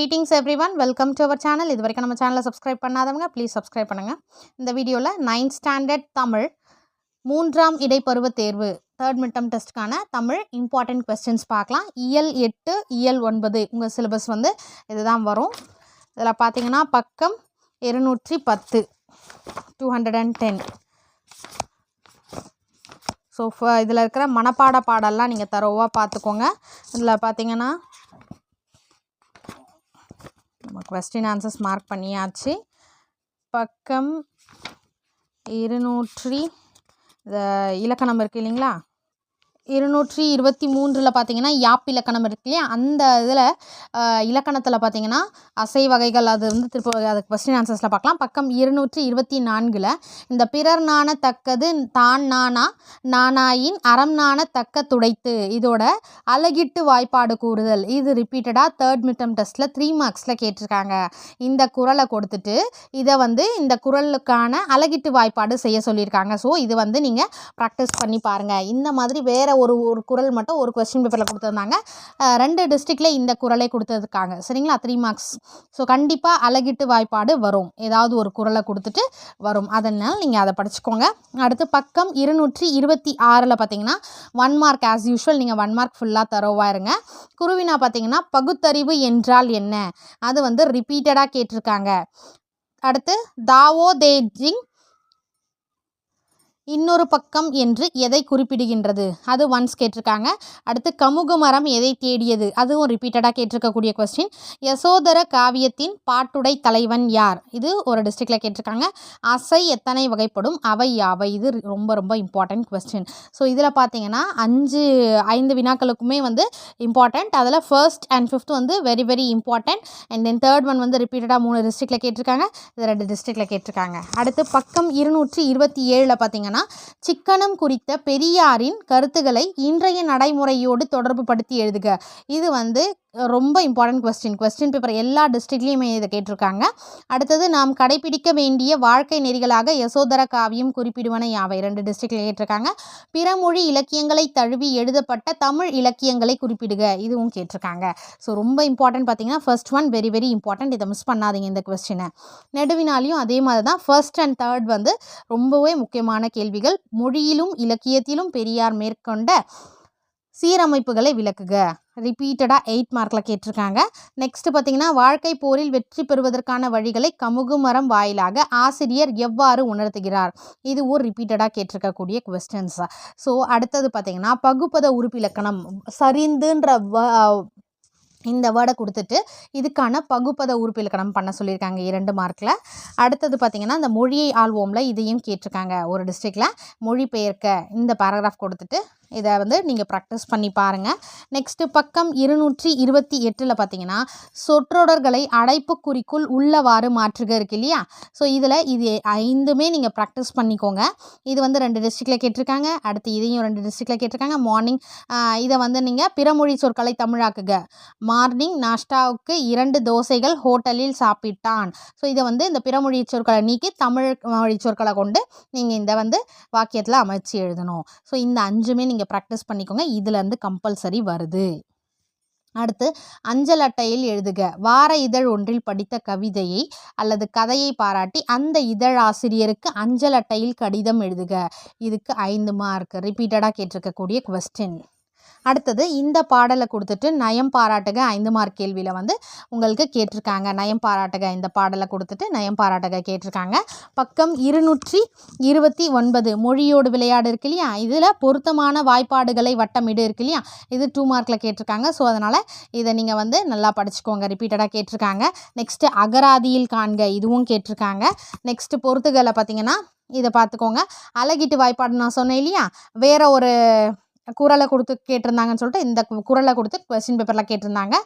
Greetings everyone welcome to our channel இது வரைக்கும் நம்ம சேனலை சப்ஸ்கிரைப் பண்ணாதவங்க ப்ளீஸ் சப்ஸ்கிரைப் பண்ணுங்கள் இந்த வீடியோவில் நைன்த் ஸ்டாண்டர்ட் தமிழ் மூன்றாம் இடைப்பருவ தேர்வு தேர்ட் மிட்டம் டெஸ்ட்டுக்கான தமிழ் இம்பார்ட்டண்ட் கொஸ்டின்ஸ் பார்க்கலாம். இயல் எட்டு இயல் ஒன்பது உங்கள் சிலபஸ் வந்து இதுதான் வரும். இதில் பார்த்தீங்கன்னா பக்கம் இருநூற்றி பத்து two hundred and ten so இதில் இருக்கிற மனப்பாட பாடல்லாம் நீங்கள் தரோவாக பார்த்துக்கோங்க. இதில் பார்த்தீங்கன்னா நம்ம கொஸ்டின் ஆன்சர்ஸ் மார்க் பண்ணியாச்சு. பக்கம் இருநூற்றி இந்த இலக்கணம் இருக்குது இல்லைங்களா? இருநூற்றி இருபத்தி மூன்றில் பார்த்தீங்கன்னா யாப் இலக்கணம் இருக்கு இல்லையா? அந்த இதில் இலக்கணத்தில் பார்த்தீங்கன்னா அசை வகைகள் அது வந்து திருப்ப அது கொஸ்டின் ஆன்சர்ஸில் பார்க்கலாம் பக்கம் இருநூற்றி இருபத்தி நான்கில் இந்த பிறர் நாணத்தக்கது தான் நானா நானாயின் அறம் நாணத்தக்க துடைத்து இதோட அழகிட்டு வாய்ப்பாடு கூறுதல். இது ரிப்பீட்டடாக தேர்ட் மிட்டம் டெஸ்ட்டில் த்ரீ மார்க்ஸில் கேட்டிருக்காங்க. இந்த குரலை கொடுத்துட்டு இதை வந்து இந்த குரலுக்கான அழகிட்டு வாய்ப்பாடு செய்ய சொல்லியிருக்காங்க. ஸோ இது வந்து நீங்கள் ப்ராக்டிஸ் பண்ணி பாருங்கள் இந்த மாதிரி வேறு ஒரு ஒரு குரல் மட்டும் ஒரு கொஸ்டின் பேப்பரில் கொடுத்துருந்தாங்க. ரெண்டு டிஸ்ட்ரிக்டில் இந்த குரலை கொடுத்துருக்காங்க. சரிங்களா? த்ரீ மார்க்ஸ் ஸோ கண்டிப்பாக அழகிட்டு வாய்ப்பாடு வரும். ஏதாவது ஒரு குரலை கொடுத்துட்டு வரும். அதனால் நீங்கள் அதை படிச்சுக்கோங்க. அடுத்து பக்கம் இருநூற்றி இருபத்தி ஆறில் பார்த்தீங்கன்னா ஒன் மார்க் ஆஸ் யூஷுவல் நீங்கள் ஒன் மார்க் ஃபுல்லாக தரோவாக இருங்க. குருவினா பார்த்தீங்கன்னா பகுத்தறிவு என்றால் என்ன? அது வந்து ரிப்பீட்டடாக கேட்டிருக்காங்க. அடுத்து தாவோ தேஜிங் இன்னொரு பக்கம் என்று எதை குறிப்பிடுகின்றது? அது ஒன்ஸ் கேட்டிருக்காங்க. அடுத்து கமுகு மரம் எதை தேடியது? அதுவும் ரிப்பீட்டடாக கேட்டிருக்கக்கூடிய கொஸ்டின் யசோதர காவியத்தின் பாட்டுடை தலைவன் யார்? இது ஒரு டிஸ்ட்ரிக்டில் கேட்டிருக்காங்க. அசை எத்தனை வகைப்படும்? அவை யாவை? இது ரொம்ப ரொம்ப இம்பார்ட்டன்ட் கொஸ்டின் ஸோ இதில் பார்த்தீங்கன்னா அஞ்சு ஐந்து வினாக்களுக்குமே வந்து இம்பார்ட்டண்ட் அதில் ஃபர்ஸ்ட் அண்ட் ஃபிஃப்த் வந்து very very important and then third one வந்து ரிப்பீட்டடாக மூணு டிஸ்ட்ரிக்டில் கேட்டிருக்காங்க. இது ரெண்டு டிஸ்ட்ரிக்டில் கேட்டிருக்காங்க. அடுத்து பக்கம் இருநூற்றி இருபத்தி ஏழில் பார்த்தீங்கன்னா சிக்கனம் குறித்த பெரியாரின் கருத்துக்களை இன்றைய நடைமுறையோடு தொடர்பு படுத்தி எழுதுக. இது வந்து ரொம்ப இம்பார்ட்டன்ட் கொஸ்டின் கொஸ்டின் பேப்பர் எல்லா டிஸ்ட்ரிக்ட்லேயுமே இதை கேட்டிருக்காங்க. அடுத்தது நாம் கடைபிடிக்க வேண்டிய வாழ்க்கை நெறிகளாக யசோதர காவியம் குறிப்பிடுவன யாவை? ரெண்டு டிஸ்ட்ரிக்டில் கேட்டிருக்காங்க. பிறமொழி இலக்கியங்களை தழுவி எழுதப்பட்ட தமிழ் இலக்கியங்களை குறிப்பிடுக. இதுவும் கேட்டிருக்காங்க. ஸோ ரொம்ப இம்பார்ட்டன்ட் பார்த்தீங்கன்னா first one very very important இதை மிஸ் பண்ணாதீங்க இந்த கொஸ்டினை நெடுவினாலையும் அதே மாதிரி தான். ஃபர்ஸ்ட் அண்ட் தேர்ட் வந்து ரொம்பவே முக்கியமான கேள்விகள். மொழியிலும் இலக்கியத்திலும் பெரியார் மேற்கொண்ட சீரமைப்புகளை விளக்குக. ரிப்பீட்டடாக எயிட் மார்க்கில் கேட்டிருக்காங்க. நெக்ஸ்ட்டு பார்த்தீங்கன்னா வாழ்க்கை போரில் வெற்றி பெறுவதற்கான வழிகளை கமுகு மரம் வாயிலாக ஆசிரியர் எவ்வாறு உணர்த்துகிறார்? இது ஒரு ரிப்பீட்டடாக கேட்டிருக்கக்கூடிய கொஸ்டின்ஸ் ஸோ அடுத்தது பார்த்தீங்கன்னா பகுப்பத உறுப்பிலக்கணம் சரிந்துன்ற வ- இந்த வேர்டை கொடுத்துட்டு இதுக்கான பகுப்பத உறுப்பிலக்கணம் பண்ண சொல்லியிருக்காங்க இரண்டு மார்க்கில் அடுத்தது பார்த்தீங்கன்னா இந்த மொழியை ஆள்வோம்ல இதையும் கேட்டிருக்காங்க ஒரு டிஸ்ட்ரிக்டில் மொழிபெயர்க்க இந்த பேராகிராஃப் கொடுத்துட்டு இதை வந்து நீங்கள் ப்ராக்டிஸ் பண்ணி பாருங்கள் நெக்ஸ்ட்டு பக்கம் இருநூற்றி இருபத்தி எட்டில் பார்த்தீங்கன்னா சொற்றொடர்களை அடைப்புக்குறிக்குள் உள்ளவாறு மாற்றுக இருக்கு இல்லையா? ஸோ இதில் இது ஐந்துமே நீங்கள் ப்ராக்டிஸ் பண்ணிக்கோங்க. இது வந்து ரெண்டு டிஸ்ட்ரிக்டில் கேட்டிருக்காங்க. அடுத்து இதையும் ரெண்டு டிஸ்ட்ரிக்டில் கேட்டிருக்காங்க. மார்னிங் இதை வந்து நீங்கள் பிறமொழி சொற்களை தமிழாக்குக. மார்னிங் நாஷ்டாவுக்கு இரண்டு தோசைகள் ஹோட்டலில் சாப்பிட்டான். ஸோ இதை வந்து இந்த பிறமொழி சொற்களை நீக்கி தமிழ் மொழி சொற்களை கொண்டு நீங்கள் இந்த வந்து வாக்கியத்தில் அமைச்சு எழுதணும். ஸோ இந்த அஞ்சுமே நீங்கள் ப்ராக்டிஸ் பண்ணிக்கோங்க. இதுலேருந்து கம்பல்சரி வருது. அடுத்து அஞ்சல் அட்டையில் எழுதுக. வார இதழ் ஒன்றில் படித்த கவிதையை அல்லது கதையை பாராட்டி அந்த இதழ் ஆசிரியருக்கு அஞ்சல் அட்டையில் கடிதம் எழுதுக. இதுக்கு ஐந்து மார்க் ரிப்பீட்டடாக கேட்டிருக்கக்கூடிய கொஸ்டின் அடுத்தது இந்த பாடலை கொடுத்துட்டு நயம் பாராட்டுக ஐந்து மார்க் கேள்வியில் வந்து உங்களுக்கு கேட்டிருக்காங்க. நயம் பாராட்டுக இந்த பாடலை கொடுத்துட்டு நயம் பாராட்டுக கேட்டிருக்காங்க. பக்கம் இருநூற்றி இருபத்தி ஒன்பது மொழியோடு விளையாடு இருக்கு இல்லையா? இதில் பொருத்தமான வாய்ப்பாடுகளை வட்டமிடு இருக்கு இல்லையா? இது டூ மார்க்கில் கேட்டிருக்காங்க. ஸோ அதனால் இதை நீங்கள் வந்து நல்லா படிச்சுக்கோங்க. ரிப்பீட்டடாக கேட்டிருக்காங்க. நெக்ஸ்ட்டு அகராதியில் காண்க இதுவும் கேட்டிருக்காங்க. நெக்ஸ்ட்டு பொறுத்துகளை பார்த்தீங்கன்னா இதை பார்த்துக்கோங்க. அழகிட்டு வாய்ப்பாடு நான் சொன்னேன் இல்லையா? வேறு ஒரு குரலை கொடுத்து கேட்டிருந்தாங்கன்னு சொல்லிட்டு இந்த குரலை கொடுத்து கொஸ்டின் பேப்பரில் கேட்டிருந்தாங்க.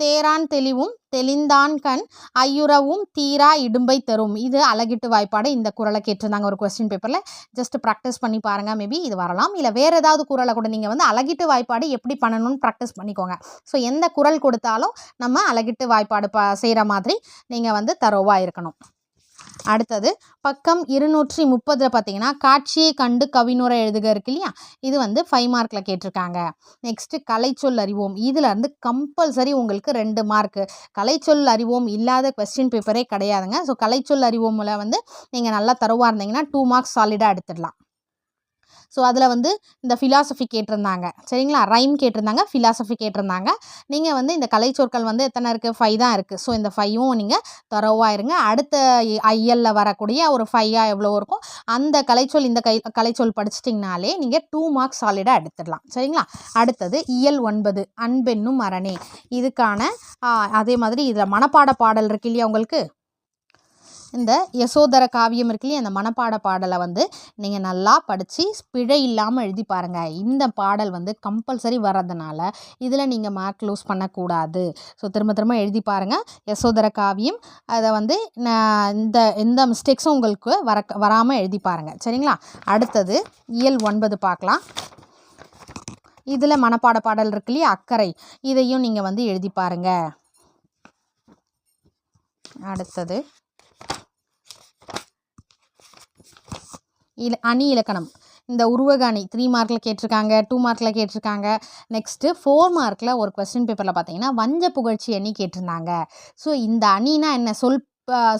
தேரான் தெளிவும் தெளிந்தான் கண் ஐயுறவும் தீரா இடும்பை தரும். இது அழகிட்டு வாய்ப்பாடு. இந்த குரலை கேட்டிருந்தாங்க ஒரு கொஸ்டின் பேப்பரில் ஜஸ்ட் ப்ராக்டிஸ் பண்ணி பாருங்கள் மேபி இது வரலாம். இல்லை வேறு ஏதாவது குரலை கூட நீங்கள் வந்து அழகிட்டு வாய்ப்பாடு எப்படி பண்ணணும்னு ப்ராக்டிஸ் பண்ணிக்கோங்க. ஸோ எந்த குரல் கொடுத்தாலும் நம்ம அழகிட்டு வாய்ப்பாடு ப செய்கிற மாதிரி நீங்கள் வந்து தரோவாக இருக்கணும். அடுத்தது பக்கம் இருநூற்றி முப்பதில் பார்த்தீங்கன்னா காட்சியை கண்டு கவினுரை எழுதுக இருக்கு இல்லையா? இது வந்து ஃபைவ் மார்க்கில் கேட்டிருக்காங்க. நெக்ஸ்ட்டு கலைச்சொல் அறிவோம். இதில் இருந்து கம்பல்சரி உங்களுக்கு ரெண்டு மார்க்கு கலைச்சொல் அறிவோம் இல்லாத கொஸ்டின் பேப்பரே கிடையாதுங்க. ஸோ கலைச்சொல் அறிவோமில் வந்து நீங்கள் நல்லா தருவாக இருந்தீங்கன்னா டூ மார்க்ஸ் சாலிடாக எடுத்துடலாம். ஸோ அதில் வந்து இந்த ஃபிலாசபி கேட்டிருந்தாங்க. சரிங்களா? ரைம் கேட்டிருந்தாங்க ஃபிலாசபி கேட்டிருந்தாங்க. நீங்கள் வந்து இந்த கலைச்சொற்கள் வந்து எத்தனை இருக்குது ஃபைவ் தான் இருக்குது ஸோ இந்த ஃபைவும் நீங்கள் தரவாக இருங்க. அடுத்த ஐஎல்ல வரக்கூடிய ஒரு ஃபைவாக எவ்வளோ இருக்கும்? அந்த கலைச்சொல் இந்த கை கலைச்சொல் படிச்சிட்டிங்கனாலே நீங்கள் டூ மார்க்ஸ் சாலிடாக எடுத்துடலாம். சரிங்களா? அடுத்தது இயல் ஒன்பது அன்பென்னும் அரணே இதுக்கான அதே மாதிரி இதில் மனப்பாட பாடல் இருக்கு இல்லையா உங்களுக்கு? இந்த யசோதர காவியம் இருக்கு இல்லையா அந்த மனப்பாட பாடலை வந்து நீங்கள் நல்லா படித்து பிழை இல்லாமல் எழுதி பாருங்கள் இந்த பாடல் வந்து கம்பல்சரி வர்றதுனால இதில் நீங்கள் மார்க் லூஸ் பண்ணக்கூடாது. ஸோ திரும்ப திரும்ப எழுதி பாருங்கள் யசோதர காவியம் அதை வந்து நான் இந்த எந்த மிஸ்டேக்ஸும் உங்களுக்கு வர வராமல் எழுதி பாருங்கள் சரிங்களா? அடுத்தது இயல் ஒன்பது பார்க்கலாம். இதில் மனப்பாட பாடல் இருக்கு இல்லையா அக்கறை. இதையும் நீங்கள் வந்து எழுதி பாருங்கள் அடுத்தது இல அணி இலக்கணம். இந்த உருவக அணி த்ரீ மார்க்கில் கேட்டிருக்காங்க டூ மார்க்கில் கேட்டிருக்காங்க. நெக்ஸ்ட்டு ஃபோர் மார்க்கில் ஒரு கொஸ்டின் பேப்பரில் பார்த்தீங்கன்னா வஞ்ச புகழ்ச்சி அணி கேட்டிருந்தாங்க. ஸோ இந்த அணினா என்ன? சொல்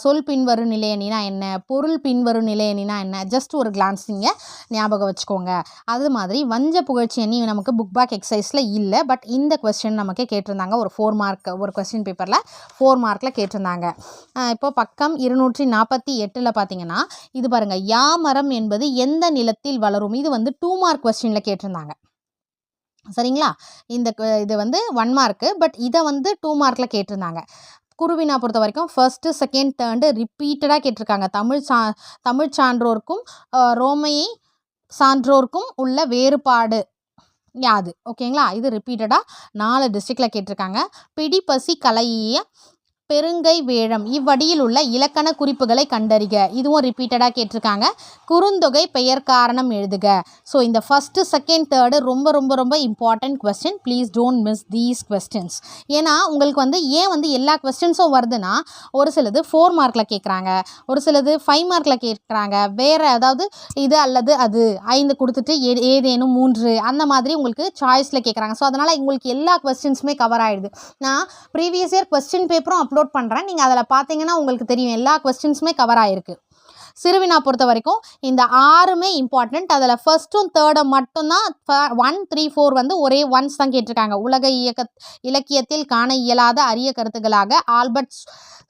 சொல் பின்வரும் நிலையணினா என்ன? பொருள் பின்வரும் நிலையணினா என்ன? ஜஸ்ட் ஒரு கிளான்ஸ் நீங்கள் ஞாபகம் வச்சுக்கோங்க. அது மாதிரி வஞ்ச புகழ்ச்சி அணி நமக்கு புக் பேக் எக்ஸசைஸில் இல்லை பட் இந்த கொஸ்டின் நமக்கு கேட்டிருந்தாங்க. ஒரு ஃபோர் மார்க் ஒரு கொஸ்டின் பேப்பரில் ஃபோர் மார்க்கில் கேட்டிருந்தாங்க. இப்போ பக்கம் இருநூற்றி நாற்பத்தி எட்டில் பார்த்தீங்கன்னா இது பாருங்கள் யாமரம் என்பது எந்த நிலத்தில் வளரும்? இது வந்து டூ மார்க் கொஸ்டினில் கேட்டிருந்தாங்க. சரிங்களா? இந்த இது வந்து ஒன் மார்க்கு பட் இதை வந்து டூ மார்க்கில் கேட்டிருந்தாங்க. குருவினா பொறுத்த வரைக்கும் ஃபர்ஸ்ட்டு செகண்ட் தேர்டு ரிப்பீட்டடாக கேட்டிருக்காங்க. தமிழ் சா தமிழ் சான்றோருக்கும் ரோமையை சான்றோருக்கும் உள்ள வேறுபாடு. யாது ஓகேங்களா இது ரிப்பீட்டடாக நாலு டிஸ்ட்ரிக்டில் கேட்டிருக்காங்க. பிடி பசி கலைய பெருங்கை வேழம். இவ்வடியில் உள்ள இலக்கண குறிப்புகளை கண்டறிக. இதுவும் ரிப்பீட்டடாக கேட்டிருக்காங்க. குறுந்தொகை பெயர் காரணம் எழுதுக. ஸோ இந்த ஃபஸ்ட்டு செகண்ட் தேர்டு ரொம்ப ரொம்ப ரொம்ப important question please don't miss these questions ஏன்னா உங்களுக்கு வந்து ஏன் வந்து எல்லா கொஸ்டின்ஸும் வருதுன்னா ஒரு சிலது ஃபோர் மார்க்கில் கேட்குறாங்க. ஒரு சிலது ஃபைவ் மார்க்கில் கேட்குறாங்க. வேறு அதாவது இது அல்லது அது. ஐந்து கொடுத்துட்டு ஏ ஏதேனும் மூன்று. அந்த மாதிரி உங்களுக்கு சாய்ஸில் கேட்குறாங்க. ஸோ அதனால் உங்களுக்கு எல்லா கொஸ்டின்ஸுமே கவர் ஆகிடுது நான் ப்ரீவியஸ் இயர் கொஸ்டின் பேப்பரும் அப்லோட் பண்ணுறேன் நீங்கள் அதில் பார்த்தீங்கன்னா உங்களுக்கு தெரியும். எல்லா கொஸ்டின்ஸுமே கவர் ஆகிருக்கு சிறுவினா பொறுத்த வரைக்கும் இந்த ஆறுமே இம்பார்ட்டண்ட் அதில் ஃபர்ஸ்ட்டும் தேர்டும் மட்டும்தான் ஒன் த்ரீ ஃபோர் வந்து ஒரே ஒன்ஸ் தான் கேட்டிருக்காங்க. உலக இயக்க இலக்கியத்தில் காண இயலாத அரிய கருத்துக்களாக ஆல்பர்ட்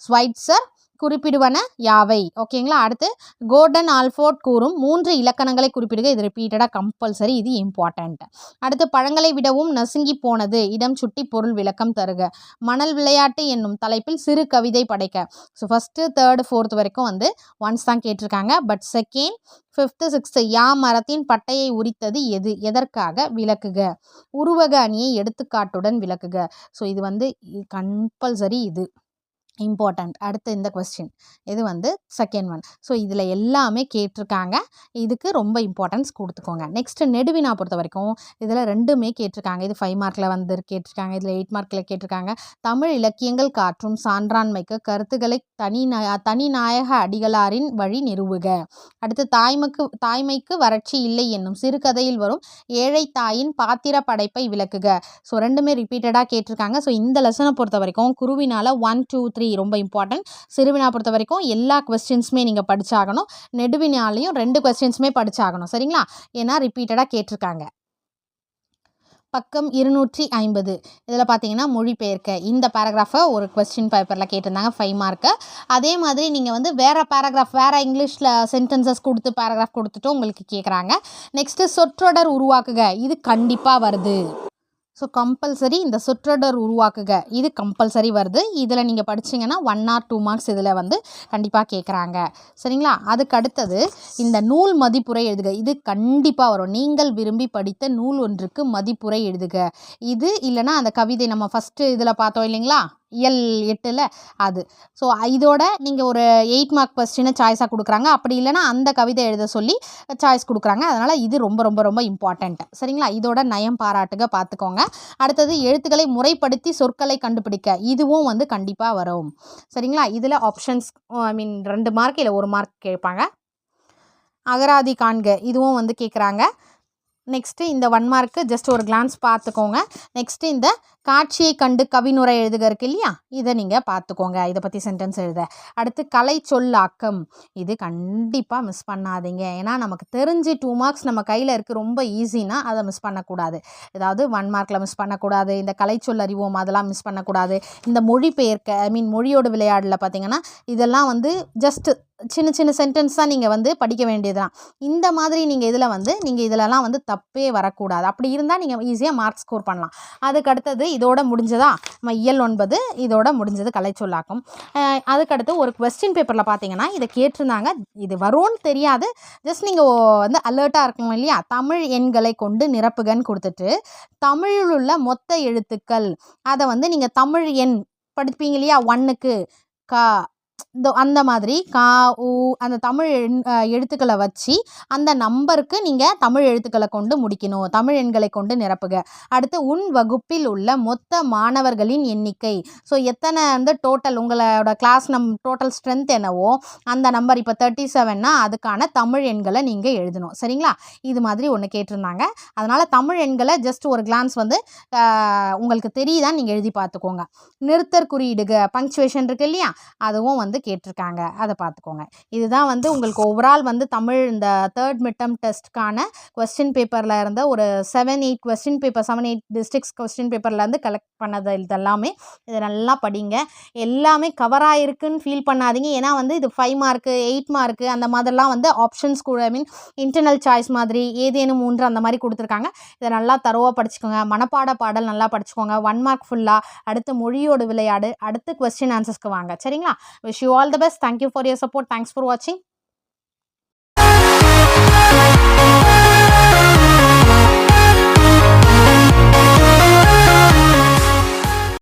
ஸ்வைட்சர் குறிப்பிடுவன யாவை. ஓகேங்களா? அடுத்து கோர்டன் ஆல்ஃபோர்ட் கூறும் மூன்று இலக்கணங்களை குறிப்பிடுக. இது ரிப்பீட்டடாக கம்பல்சரி இது இம்பார்ட்டண்ட் அடுத்து பழங்களை விடவும் நசுங்கி போனது. இடம் சுட்டி பொருள் விளக்கம் தருக. மணல் விளையாட்டு என்னும் தலைப்பில் சிறு கவிதை படைக்க. ஸோ ஃபஸ்ட்டு தேர்டு ஃபோர்த் வரைக்கும் வந்து ஒன்ஸ் தான் கேட்டிருக்காங்க. பட் செகண்ட் ஃபிஃப்த்து சிக்ஸ்த்து யா மரத்தின் பட்டையை உரித்தது எது? எதற்காக விளக்குக? உருவக அணியை எடுத்துக்காட்டுடன் விளக்குக. ஸோ இது வந்து கம்பல்சரி இது. இம்பார்ட்டண்ட் அடுத்து இந்த கொஸ்டின் இது வந்து செகண்ட் ஒன் ஸோ இதில் எல்லாமே கேட்டிருக்காங்க. இதுக்கு ரொம்ப இம்பார்ட்டன்ஸ் கொடுத்துக்கோங்க. நெக்ஸ்ட்டு நெடுவினா பொறுத்த வரைக்கும் இதில் ரெண்டுமே கேட்டிருக்காங்க. இது ஃபைவ் மார்க்கில் வந்து கேட்டிருக்காங்க. இதில் எயிட் மார்க்கில் கேட்டிருக்காங்க. தமிழ் இலக்கியங்கள் காற்றும் சான்றாண்மைக்கு கருத்துக்களை தனி தனிநாயக அடிகளாரின் வழி நிறுவுக. அடுத்து தாய்மைக்கு தாய்மைக்கு வறட்சி இல்லை என்னும் சிறுகதையில் வரும் ஏழை தாயின் பாத்திர படைப்பை விளக்குக. ஸோ ரெண்டுமே ரிப்பீட்டடாக கேட்டிருக்காங்க. ஸோ இந்த லெசனை பொறுத்த வரைக்கும் குருவினால் ஒன் டூ த்ரீ ரொம்ப இம்பார்ட்டன்ட் சிறுவினா பொறுத்த வரைக்கும் எல்லா கொஸ்டின்ஸுமே நீங்கள் படித்தாகணும் நெடுவினாலையும் ரெண்டு கொஸ்டின்ஸுமே படித்தாகணும் சரிங்களா? ஏன்னா ரிப்பீட்டடாக கேட்டிருக்காங்க. பக்கம் இருநூற்றி ஐம்பது. இதில் பார்த்தீங்கன்னா மொழிபெயர்க்க. இந்த பேராகிராஃபை ஒரு கொஸ்டின் பேப்பரில் கேட்டிருந்தாங்க ஃபைவ் மார்க்கு அதே மாதிரி நீங்கள் வந்து வேறு பேராகிராஃப் வேறு இங்கிலீஷில் சென்டென்சஸ் கொடுத்து பேராகிராஃப் கொடுத்துட்டு உங்களுக்கு கேட்குறாங்க நெக்ஸ்ட்டு சொற்றொடர் உருவாக்குக. இது கண்டிப்பாக வருது. ஸோ கம்பல்சரி இந்த சொற்றொடர் உருவாக்குக. இது கம்பல்சரி வருது. இதில் நீங்கள் படிச்சீங்கன்னா ஒன் ஆர் டூ மார்க்ஸ் இதில் வந்து கண்டிப்பாக கேட்குறாங்க சரிங்களா? அதுக்கு அடுத்தது இந்த நூல் மதிப்புரை எழுதுக. இது கண்டிப்பாக வரும். நீங்கள் விரும்பி படித்த நூல் ஒன்றுக்கு மதிப்புரை எழுதுக. இது இல்லைன்னா அந்த கவிதை நம்ம ஃபஸ்ட்டு இதில் பார்த்தோம் இல்லைங்களா? இயல் எட்டில் அது. ஸோ இதோட நீங்கள் ஒரு எயிட் மார்க் கொஸ்டினை சாய்ஸாக கொடுக்குறாங்க. அப்படி இல்லைன்னா அந்த கவிதை எழுத சொல்லி சாய்ஸ் கொடுக்குறாங்க. அதனால் இது ரொம்ப ரொம்ப ரொம்ப இம்பார்ட்டண்ட்டு சரிங்களா? இதோட நயம் பாராட்டுக பார்த்துக்கோங்க அடுத்தது எழுத்துக்களை முறைப்படுத்தி சொற்களை கண்டுபிடிக்க. இதுவும் வந்து கண்டிப்பாக வரும். சரிங்களா? இதில் ஆப்ஷன்ஸ் ஐ மீன் ரெண்டு மார்க் இல்லை ஒரு மார்க் கேட்பாங்க. அகராதி காண்க. இதுவும் வந்து கேட்குறாங்க நெக்ஸ்ட்டு இந்த ஒன் மார்க்கு ஜஸ்ட் ஒரு கிளான்ஸ் பார்த்துக்கோங்க நெக்ஸ்ட்டு இந்த காட்சியை கண்டு கவினுரை எழுதுக இருக்கு இல்லையா? இதை நீங்கள் பார்த்துக்கோங்க. இதை பற்றி சென்டென்ஸ் எழுத. அடுத்து கலை சொல்லாக்கம். இது கண்டிப்பாக மிஸ் பண்ணாதீங்க. ஏன்னா நமக்கு தெரிஞ்சு டூ மார்க்ஸ் நம்ம கையில் இருக்குது ரொம்ப ஈஸினா அதை மிஸ் பண்ணக்கூடாது. ஏதாவது ஒன் மார்க்கில் மிஸ் பண்ணக்கூடாது. இந்த கலை சொல் அறிவோம் அதெல்லாம் மிஸ் பண்ணக்கூடாது. இந்த மொழிபெயர்க்க ஐ மீன் மொழியோட விளையாடல பார்த்தீங்கன்னா இதெல்லாம் வந்து ஜஸ்ட்டு சின்ன சின்ன சென்டென்ஸ் தான் நீங்கள் வந்து படிக்க வேண்டியதுதான். இந்த மாதிரி நீங்கள் இதில் வந்து நீங்கள் இதிலலாம் வந்து தப்பே வரக்கூடாது. அப்படி இருந்தால் நீங்கள் ஈஸியாக மார்க் ஸ்கோர் பண்ணலாம். அதுக்கு அடுத்தது இதோட முடிஞ்சதா? நம்ம இயல் ஒன்பது இதோட முடிஞ்சது கலைச்சொல்லாக்கும். அதுக்கடுத்து ஒரு கொஸ்டின் பேப்பரில் பார்த்தீங்கன்னா இதை கேட்டிருந்தாங்க. இது வரும்னு தெரியாது. ஜஸ்ட் நீங்கள் வந்து அலர்ட்டாக இருக்கணும் இல்லையா? தமிழ் எண்களை கொண்டு நிரப்புகன்னு கொடுத்துட்டு தமிழில் உள்ள மொத்த எழுத்துக்கள் அதை வந்து நீங்கள் தமிழ் எண் படிப்பீங்க இல்லையா? ஒன்றுக்கு கா இந்த அந்த மாதிரி கா உ அந்த தமிழ் எண் எழுத்துக்களை வச்சு அந்த நம்பருக்கு நீங்கள் தமிழ் எழுத்துக்களை கொண்டு முடிக்கணும். தமிழ் எண்களை கொண்டு நிரப்புக அடுத்து உன் வகுப்பில் உள்ள மொத்த மாணவர்களின் எண்ணிக்கை. ஸோ எத்தனை வந்து டோட்டல் உங்களோட கிளாஸ் நம் டோட்டல் ஸ்ட்ரென்த் என்னவோ அந்த நம்பர் இப்போ தேர்ட்டி செவன்னா அதுக்கான தமிழ் எண்களை நீங்கள் எழுதணும். சரிங்களா? இது மாதிரி ஒன்று கேட்டிருந்தாங்க. அதனால் தமிழ் எண்களை ஜஸ்ட் ஒரு கிளான்ஸ் வந்து உங்களுக்கு தெரியுதான் நீங்கள் எழுதி பார்த்துக்கோங்க. நிறுத்தற் குறியீடுக பங்க்சுவேஷன் இருக்கு இல்லையா? அதுவும் வந்து கேட்டிருக்காங்க. அதை பார்த்துக்கோங்க இதுதான் வந்து உங்களுக்கு ஓவரால் வந்து தமிழ் இந்த தேர்ட் மிட்டம் டெஸ்ட்க்கான கொஸ்டின் பேப்பரில் இருந்த ஒரு seven eight question paper seven eight districts question பேப்பர்லேருந்து collect பண்ணது இதெல்லாமே. இதை நல்லா படிங்க. எல்லாமே கவர் ஆகிருக்குன்னு ஃபீல் பண்ணாதீங்க. ஏன்னா வந்து இது ஃபைவ் மார்க்கு எயிட் மார்க்கு அந்த மாதிரிலாம் வந்து ஆப்ஷன்ஸ் கூட ஐ மீன் இன்டர்னல் சாய்ஸ் மாதிரி ஏதேனும் மூன்று அந்த மாதிரி கொடுத்துருக்காங்க. இதை நல்லா தரவாக படிச்சுக்கோங்க. மனப்பாட பாடல் நல்லா படிச்சுக்கோங்க. ஒன் மார்க் ஃபுல்லாக அடுத்து மொழியோட விளையாடு. அடுத்து கொஸ்டின் ஆன்சர்ஸ்க்கு வாங்க. சரிங்களா? wish you all the best. Thank you for your support. Thanks for watching.